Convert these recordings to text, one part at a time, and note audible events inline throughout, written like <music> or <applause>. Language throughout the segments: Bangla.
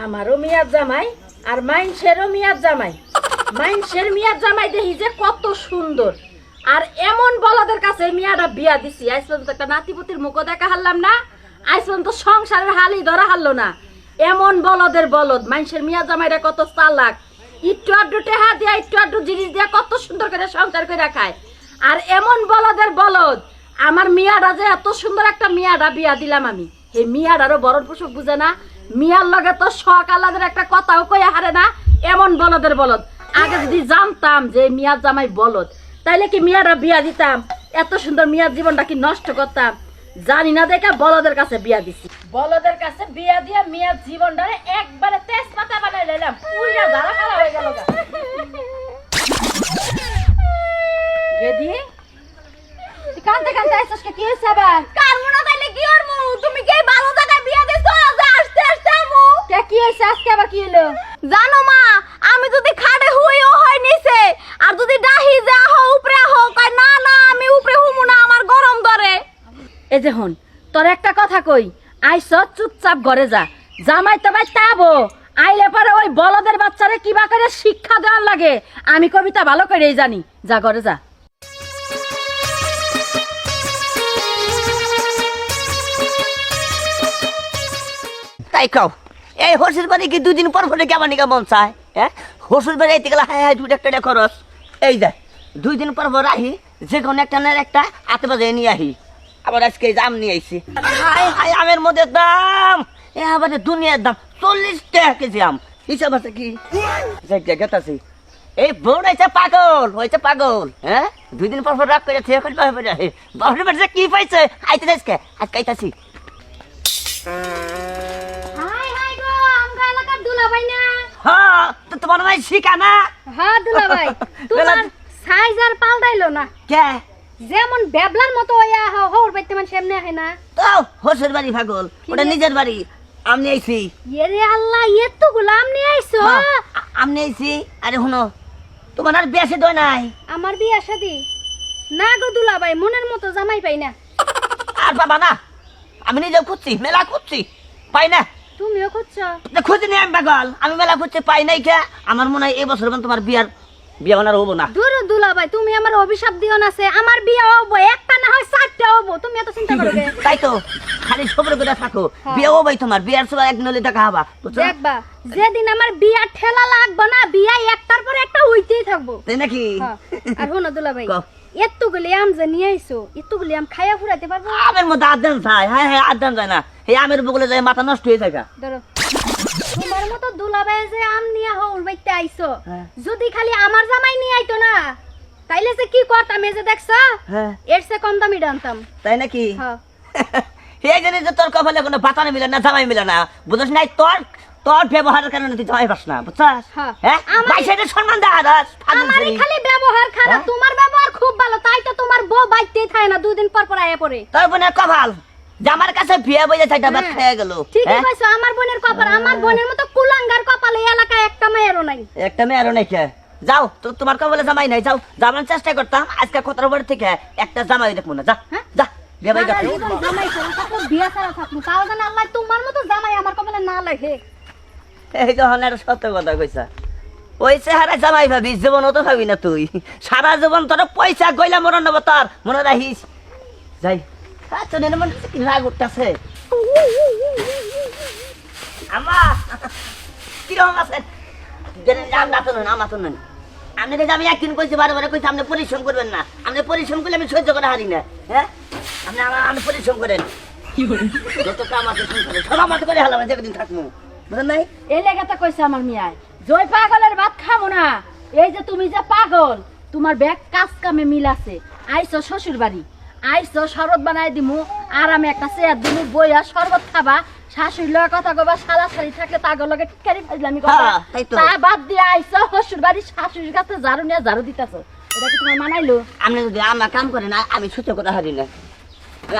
আমারও মিয়ার জামাই আর মাইনসেরও মিয়ার জামাই। মাইনসের মিয়ার জামাই দেখি যে কত সুন্দর। আর এমন বলদের কাছে মিয়াটা বিয়া দিছি, আজ পর্যন্ত একটা নাতিপুতির মুখও দেখা হারলাম না, আজ পর্যন্ত সংসারের হালি ধরা হারলো না। এমন বলদের বলদ মাইনসের মিয়া জামাইরা কত চালাক। একটু আড্ডু টেহা দিয়া, একটু আড্ডু জিনিস দিয়া কত সুন্দর করে সংসার করে খায়। আর এমন বলদের বলদ, আমার মিয়াটা যে এত সুন্দর একটা মিয়াটা বিয়া দিলাম আমি। এই মিয়াটারও বরণ পোষক বুঝে না মিয়ার লগে তো শখ আলাদের একটা কথাও কয়ে হারে না, এমন বলদের বলদ। আগে যদি জানতাম যে মিয়ার জামাই বলদ, তাইলে কি মিয়ারা বিয়া দিতাম? এত সুন্দর মিয়ার জীবনটা কি নষ্ট করতাম? জানি না দেখে বলদের কাছে বিয়া দিছি। বলদের কাছে বিয়া দিয়া মিয়ার জীবনটা একবারে তেজপাতা বানাই লাইলাম পুরা জ্বালা খালা হয়ে গেল। গেদি কানতে কানতে আইসস কে? হইছে আবার? কারমু না তাইলে কি করমু তুমি কি ভালো কে কি হইছে আজকে আবার কি হলো? জানো মা আমি যদি খাটে হুইও হয় নিছে আর যদি ডাহি যা হো উপরে হো কয় না না আমি উপরে হুমু না আমার গরম ধরে। এই যে হন তোর একটা কথা কই আইস চুপচাপ ঘরে যা। জামাই তো ভাই তাবো। আইলে পরে ওই বলদের বাচ্চারে কিবা করে শিক্ষা দেওয়ার লাগে? আমি কবিতা ভালো করেই জানি। যা ঘরে যা। তাই কাও। এই হর্ষের বাড়ি কি দুদিন পর পরে কেমন নিকা মন চায়? হ্যাঁ? হর্ষের বাড়ি এতে গেলে হায় হায় দুই একটা খরচ এই দেখ দুই দিন পর পর আহি, যে কোনো একটা না একটা আতে বাজে নিয়ে আহি। আবার আজকে জাম নিয়ে আইছি। হাই হাই আমের মধ্যে দাম। এ আবার দুনিয়ার দাম, চল্লিশ টাকা কেজি আম। হিসাব আছে কি? গেতাছি এই বোন হয়েছে পাগল হয়েছে পাগল হ্যাঁ? দুই দিন পর পর রাগ করে বাপরে কি পাইছে, আইতে আজকে আজকে আইতাছি। দুলাভাই না? হ্যাঁ তো তোমার ভাই শিখা না? হ্যাঁ দুলাভাই <laughs> তোমার সাইজ আর পাল্টাইলো না? কে? যেমন বেবলার মতো হইয়া হওর বাইতে মানে সেমনে আহে না। তো হোসের বাড়ি পাগল ওটা নিজের বাড়ি আমি আইছি। ইয়ে আল্লাহ এত গুলাম নিয়ে আইছো আমি আইছি আরে শুনো তোমার আর বেশি দই নাই। আমার বিয়া শাদি না গো দুলাভাই মনের মতো জামাই পাই না। আর বাবা না আমি নিজে খুঁজছি মেলা খুঁজছি পাই না। তুমিও খুঁজছো না, খুঁজি নি আমি পাগল আমি মেলা খুঁজছি পাই নাই কে। আমার মনে হয় এই বছর তোমার বিয়ার বিয়া বানার হব না। দূর দুলাভাই তুমি আমার অভিশাপ দিও না সে। আমার বিয়া হব একটা না হয় চারটা হব। তুমি এত চিন্তা করবে তাই তো। খালি সবরে করে থাকো। হ্যাঁ। বিয়া হবাই তোমার। বিয়ার সময় একদিন হলে দেখা হবা। দেখবা যেদিন আমার বিয়া ঠেলা লাগবে না বিয়া একটার পর একটা হইতেই থাকব। তাই নাকি? হ্যাঁ। আর শোনো দুলাভাই। কও। এতগুলি আম যে নিয়ে আইছো এতগুলি আম খাইয়া ফুরাইতে পারব? আমের মধ্যে আদান যায় হ্যাঁ হ্যাঁ আদান যায় না। এই আমের বগলে যায় মাথা নষ্ট হয়ে থাকে। ধরো তোমার মতো দুলাভাই যে আম নিয়ে হল বাইতে আইছো হ্যাঁ। যদি খালি আমার জামাই নিয়ে আইতো না তাইলে যে কি করতাম এই যে দেখছ? হ্যাঁ। এর সে কম দামি ডানতাম। তাই নাকি? হ্যাঁ <laughs> এই যে তোর কপালে কোনো বাতানে মিলে না জামাই মিলে না বুঝছ নাই? তোর তোর ব্যবহারের কারণে তুই জামাই পাস না বুঝছস? হ্যাঁ। হ্যাঁ? আমার- সম্মান দা দাস আমারই খালি ব্যবহার খারাপ হ্যাঁ? তোমার ব্যবহার খুব ভালো তাই তো তোমার বউ বাইতেই থাকে না পর পর আয়া পড়ে। তোর কপাল যে আমার কাছে বিয়ে বইয়ে চাইটা বাদ হ্যাঁ। খেয়ে গেল ঠিকই কইছো আমার বোনের কপাল আমার বোনের মতো কুলাঙ্গার কপাল এই এলাকায় একটা মেয়েরও নাই। একটা মেয়ে আরও নাই খেয়ে যাও তো তোমার কপালে জামাই নাই যাও জামার চেষ্টা করতাম আজকে কতটা বড় থেকে একটা জামাই দেখব না যা? যা। সারা জীবন জামাই বিয়া ছাড়া। তাও আল্লাহ তোমার মতো জামাই আমার কপালে না লাগে। এই যখন একটা সত্য কথা কইছা। ওই চেহারা জামাই ভাবি জীবন তো ভাবি না তুই। সারা জীবন তোর পয়সা গইলা মরণ নেব তার মনে রাখিস? যাই। আচ্ছা মনে কি রাগ উঠতেছে? আমা কীরকম আছেন? না তো না আমার তো নেন। আপনি দেখে আমি একদিন কইছি বারবার বারে কইছি আপনি পরিশ্রম করবেন না। আপনি পরিশ্রম করলে আমি সহ্য করে হারি না হ্যাঁ? আপনি আমার আমি পরিশ্রম করেন। যত কাম আছে সব আমাকে করে হালাম যেদিন থাকব। বুঝলেন নাই? এই লেগাটা কইছে আমার মিয়ায় জয় পাগলের ভাত খামো না। এই যে তুমি যে পাগল তোমার ব্যাগ কাজ কামে মিল আছে। আইসো শ্বশুর বাড়ি আইসো শরবত বানাই দিমু। আরামে একটা চেয়ার দিমু বইয়া শরবত খাবা। শাশুড়ি লগে কথা কবা সালা সারি থাকলে তাগর লগে টিকারি ফাইলামি কথা। হ্যাঁ, তাই তো। তা বাদ দিয়ে আইসো শ্বশুর বাড়ি শাশুড়ির কাছে ঝাড়ু নিয়ে ঝাড়ু দিতেছো। এটা কি তোমার মানাইলো? আপনি যদি আমার কাম করেন আ- আমি সহ্য করে হারি না।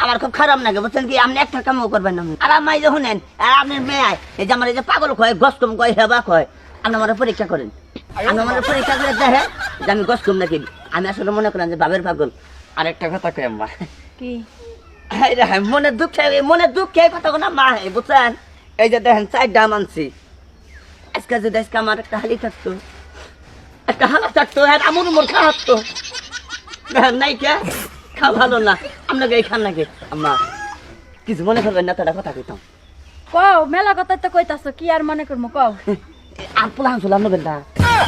আমার খুব খারাপ লাগে বুঝছেন কি? আপনি একটা কামও করবেন না। আর আমি যখন নেন আর আপনার মেয়ে এই যে আমার এই যে পাগল কয় গস্তম কয় হেবা কয় আপনি আমার পরীক্ষা করেন। আপনি আমার পরীক্ষা করে দেখেন যে আমি গস্তম নাকি। আমি আসলে মনে করেন যে বাবের পাগল। আরেকটা কথা কয় আম্মা? কি? মনে দুঃখে মনে দুঃখে কথা কোনো মা হে বুঝছেন? এই যে দেখেন চার ডাম আনছি। আজকে যদি আজকে আমার একটা হালি থাকতো একটা হালা থাকতো হ্যাঁ আমুর উমর খা থাকতো নাই কে খা ভালো না। আপনাকে এই খান নাকি? আম্মা কিছু মনে করবেন না তোরা কথা কইতাম। কও মেলা কথা তো কইতাছ কি আর মনে করব কও? আর পোলা আপনাদের না।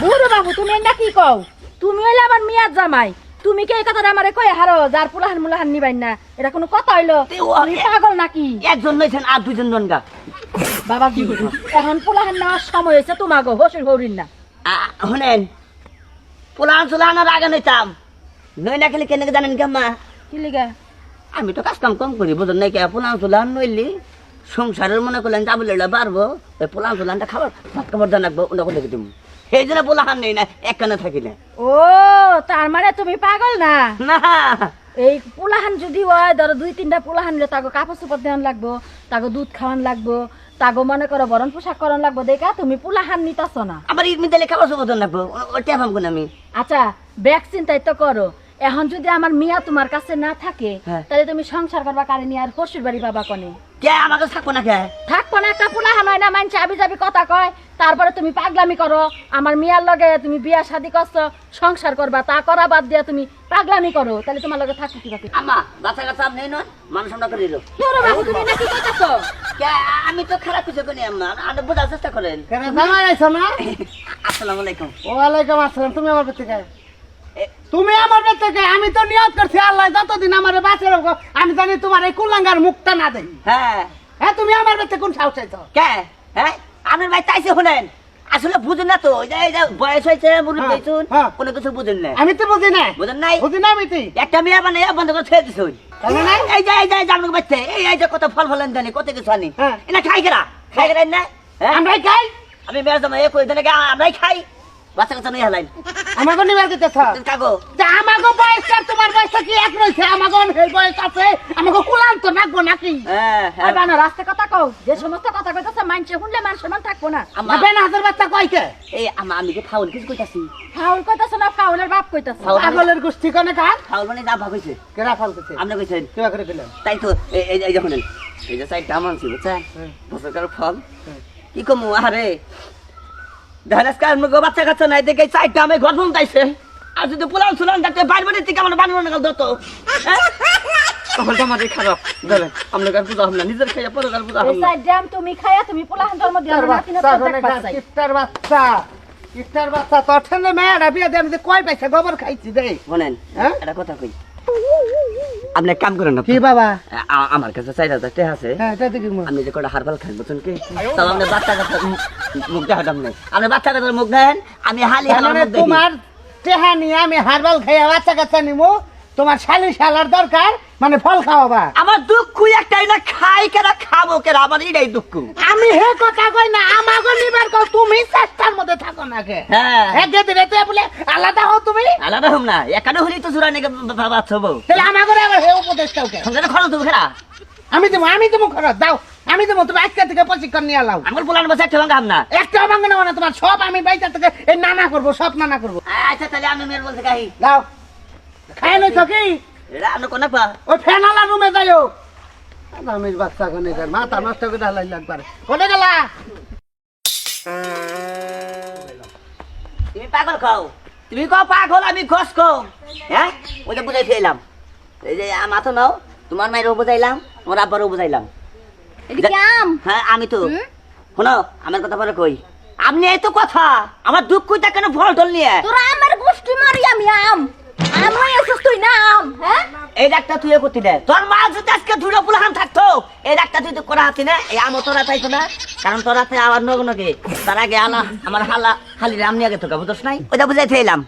বুড়ো বাবু তুমি এটা কি কও? তুমি হইলে আমার মিয়ার জামাই। তুমি কি এই কথাটা আমারে কই হারো? যার পুলাহান মুলাহান নিবাই না। এটা কোনো কথা হইল? তুমি পাগল নাকি? একজন নইছেন আর দুইজন ননগা বাবা কি এখন পুলাহান নেওয়ার সময় হয়েছে তোমাগো হসুর হরিণ না। আ- শুনেন পোলা আনছিল আনার আগে নইতাম। নই না খেলে কেন জানেন কি আম্মা? কি লিগা? আমি তো কাজ কাম কম করি বুঝলেন নাই কে? পোলা আনছিল আর নইলি সংসারের মনে করলেন যাব লেলা বাড়বো ওই পোলা আনছিল আনটা খাবার ভাত খাবার জানাকবো ওটা কোথায় দিব সেই জন্য পোলা হান নেই না এক কানে থাকি না। ও তার মানে তুমি পাগল না? না। এই পোলাহান যদি হয় ধরো দুই তিনটা পোলাহান নিলে তাকে কাপড় চোপড় দেওয়ান লাগবো তাকে দুধ খাওয়ান লাগবো তাকে মনে করো বরণ পোশাক করান লাগবো দেখা তুমি পুলাহান নিতাছ না। আমার ইমিদালে খাবার চোপড় দেওয়ান লাগবো ওটা ভাববো আমি। আচ্ছা ব্যাগ চিন্তাই তো করো। এখন যদি আমার মিয়া তোমার কাছে না থাকে হ্যাঁ। তাহলে তুমি সংসার করবা কারণে আর শ্বশুর বাড়ি পাবা কনে? কে আমাকে থাকব না কে? থাকব না একটা পুলাহান হয় না মানছে আবি যাবি কথা কয়। তারপরে তুমি পাগলামি করো। আমার মিয়ার লগে তুমি বিয়া শাদি করছ সংসার করবা তা করা বাদ দিয়া তুমি পাগলামি করো। তাহলে তোমার লগে থাকতে কীভাবে? আমা বাচ্চা কাছে আপনি নন মানুষ আমরা করে দিল। বাবু তুমি নাকি কে আমি তো খারাপ কিছু করি আম্মা। আপনি বোঝার চেষ্টা করেন। কেন জামাই আইছো না? আসসালামু আলাইকুম। ওয়ালাইকুম আসসালাম তুমি আমার থেকে এ- তুমি আমার থেকে আমি তো নিয়ত করছি আল্লাহ যতদিন আমার বাঁচে রাখো আমি জানি তোমার এই কুলাঙ্গার মুখটা না দেই হ্যাঁ। হ্যাঁ তুমি আমার থেকে কোন সাহস চাইছো? কে? হ্যাঁ? আমার ভাই তাইছে শুনেন। আসলে বুঝেন না তো বয়স হয়েছে হ্যাঁ, হ্যাঁ। কোনো কিছু বুঝেন না। আমি তো বুঝি না বুঝেন নাই? বুঝি না আমি তুই একটা মেয়ে বানাই বন্ধ করে ছেড়ে নাই? এই যে এই যে জানো বাচ্চা এই এই যে কত ফল ফলেন জানি কত কিছু আনি। হ্যাঁ। এনা খাই কেরা? খাই কেরা না আমরাই খাই। আমি মেয়ের জামাই কই দেন আমরাই খাই। বাচ্চা কাচ্চা নিয়ে হেলাইন। আমাকে নিবার দিতেছ? কাগো তা আমাকে বয়সটা তোমার বয়সটা কি এক রয়েছে? আমাকে সেই বয়স আছে। আমাকে কুলান তো নাকবো নাকি? হ্যাঁ আর হ্যাঁ বানা রাস্তা কথা কও। যে সমস্ত কথা কইতাছে মানছে শুনলে মান সম্মান থাকব না। আমা আবে না হাজার বাচ্চা কয়কে এই আমা আমি যে ফাউল কিছু কইতাছি। ফাউল কইতাছে না ফাউলের বাপ কইতাছে। ফাউল। পাগলের গোষ্ঠী কনে কার? ফাউল মানে যা ভাগ হইছে। কেরা ফল করছে আপনি কইছেন। কেবা করে দিলেন তাই তো এই এই- এই যখন এই যে চারটা মানছি বুঝছেন? বছরকার ফল। কি কমু? আরে মুখ বাচ্চা কাচ্চা নাই দেখে চারটা আমি ঘর তাইছে আর যদি পোলাও সুলান থাকতে বাইর বাড়ির থেকে আমার বানানো না দত তখন তো আমাদের খারাপ। ধরেন আমরা কার পূজা হম না? নিজের খাইয়া পরে কার পূজা হম এই না সাইড ড্যাম তুমি খায়া তুমি পুলাহান ধর্ম দিয়া ইফতার না কিনা বাচ্চা ইফতার বাচ্চা? ইফতার বাচ্চা তোর ঠেলে মেয়েরা বিয়ে দিয়ে আমি যে কয় পয়সা গোবর খাইছি দে শোনেন হ্যাঁ? একটা কথা কই। আপনি এক কাম করেন না কি বাবা? আমার কাছে চার হাজার টাকা আছে। হ্যাঁ আপনি যে কটা হারবাল খান কি তাও আপনি বাচ্চা কাচ্চা মুখ দেখাতাম আপনি বাচ্চা কাচ্চার মুখ দেন আমি হালি হালার মানে তোমার টেহা নিয়ে আমি হারবাল খাইয়া বাচ্চা কাচ্চা নিমু তোমার শালি শালার দরকার মানে ফল খাওয়াবা। আমার দুঃখ একটাই না খাই কেনা খাব কেনা আমার এটাই দুঃখ। আমি হে কথা কই না আমাকে নিবার কও তুমি চেষ্টার মধ্যে থাকো না কে হ্যাঁ। হ্যাঁ গেতে রেতে বলে আলাদা হও তুমি? আলাদা হোম না একানে হলি তো জোড়া নাকি বাচ্চা হব তাহলে আমাকে আবার হে উপদেশটাও কে সংসারে খরচ দেবো খেলা। আমি দেবো আমি দেবো খরচ দাও। আমি দেবো তুমি আজকে থেকে প্রশিক্ষণ নিয়ে লাও আমার পোলার বসে একটা ভাঙা না। একটা ভাঙবে না মানে তোমার সব আমি বাইচা থেকে এই নানা করব সব নানা করব। আচ্ছা তাহলে আমি মেয়ের বলতে গাই দাও। খাই নই তো কি? আমি কোন পা? ওই ফ্যানালা রুমে যাইও। আমি বাচ্চা কোনে মাথা নষ্ট করে হালাই একবার। কোনে গেলা? তুমি পাগল খাও তুমি কও পাগল আমি ঘষ খাও হ্যাঁ? ওই যে বুঝাই ফেলাম। এই যে মাথা নাও। তোমার মায়েরও বুঝাইলাম তোমার আব্বারও বুঝাইলাম। কি হ্যাঁ আমি তো। শোনো আমার কথা পরে কই। আপনি এই তো কথা আমার দুঃখ কেন ফল টল নিয়ে? তোরা আমার গোষ্ঠী মারি আমি আম। এই ডাক্তার তুই করতি না। তোর মা যদি আজকে ধুলো পুলাহান থাকতো, এই ডাক্তার আমার হালা তোকে বুঝছ নাই? ওইটা বুঝাই থইলাম।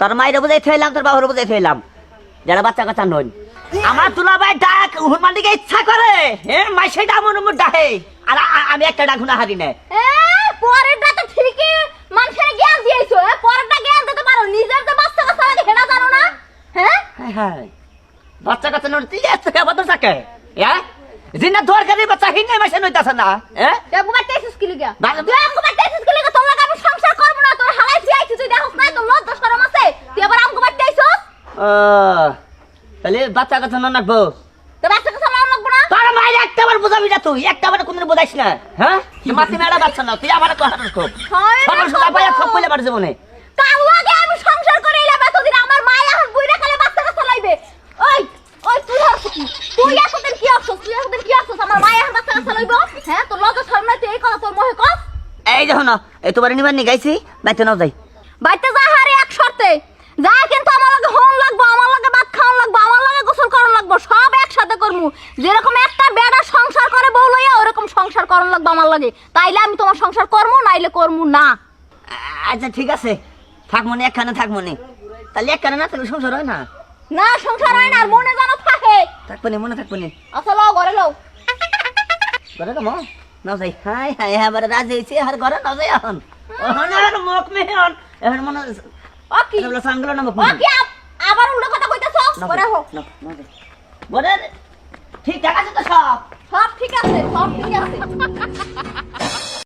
তোর মায়ের বুঝাই থইলাম, তোর বাবার বুঝাই থইলাম। যারা বাচ্চা কাচ্চা নন আমার তুলা ভাই ডাক হুরমান ইচ্ছা করে। হ্যাঁ মাই সেটা আমার ডাকে। আর আমি একটা ডাক না হারি না। পরেরটা মানুষের জ্ঞান দিয়েছ হ্যাঁ? পরেরটা জ্ঞান দিতে পারো। নিজের যে বাচ্চা কাচ্চা লাগে সেটা জানো না? হ্যাঁ? হায় হায়। বাচ্চা কাচ্চা তুই এত কে বাদ থাকে? হ্যাঁ? জিনা দরকারি বাচ্চা হিনে মাসে নইতাছ না হ্যাঁ? দেখো বাড়তে এসেছিস কি লিগা ভালো- তুই আমগো বাড়তে এসেছিস কি লিগা তোর আমি সংসার করব না? তোর হালাই আইছিস তুই দেখোস না তোর লজ্জা শরম আছে। তুই আবার আমগো বাড়তে আইছস ও তাহলে বাচ্চা কাচ্চা রাখব? তো বাচ্চা কাচ্চা লাম লাগবো না তোর মায়ের একটা বার বুঝা না তুই একটা আমার কোনদিন বোঝাইস না হ্যাঁ? মাতি মেয়েরা বাচ্চা না তুই আমার তো খুব সকাল সকাল পাইয়া সব কইলে পারে জীবনে। কাল আমি সংসার করে এলাম এতদিন আমার মায়া এখন বুইরা কালে বাচ্চা কাচ্চা লাইবে। ওই ওই তুই আর কি? তুই এতদিন কি আসছ তুই এতদিন কি আসছ আমার মায়া এখন বাচ্চা কাচ্চা লাইব? হ্যাঁ তোর লগে সামনে তুই এই কথা তোর কস? এই দেখো না এই তোমার নিবার নি গাইছি বাইতে নাও যাই। বাইতে যা হারে এক শর্তে। যা কিন্তু আমার লগে হন লাগবো আমার লগে ভাত খাওয়ান লাগবো আমার লগে গোসল করান লাগবো সব একসাথে করব যেরকম একটা বেড়া সংসার করে বউ লইয়া ওরকম সংসার করান লাগবো আমার লাগে। তাইলে আমি তোমার সংসার করব নাইলে করমু না। আচ্ছা ঠিক আছে। থাকব নি একখানে থাকব নি তাহলে একখানে না তাহলে সংসার হয় না? না সংসার হয় না আর মনে যেন থাকে। থাকব নি মনে থাকব নি আচ্ছা লও ঘরে লও। ঘরে কামো নাও যাই। হাই হাই হ্যাঁ এবার রাজি হয়েছে। আর ঘরে না যাই এখন। ওহন আর মুখ মেহন। এখন মনে ও কি? সাঙ্গলো না মুখ আবার উল্টো কথা কইতাছো? ঘরে হো। বলে ঠিক আছে তো সব? সব ঠিক আছে সব ঠিক আছে।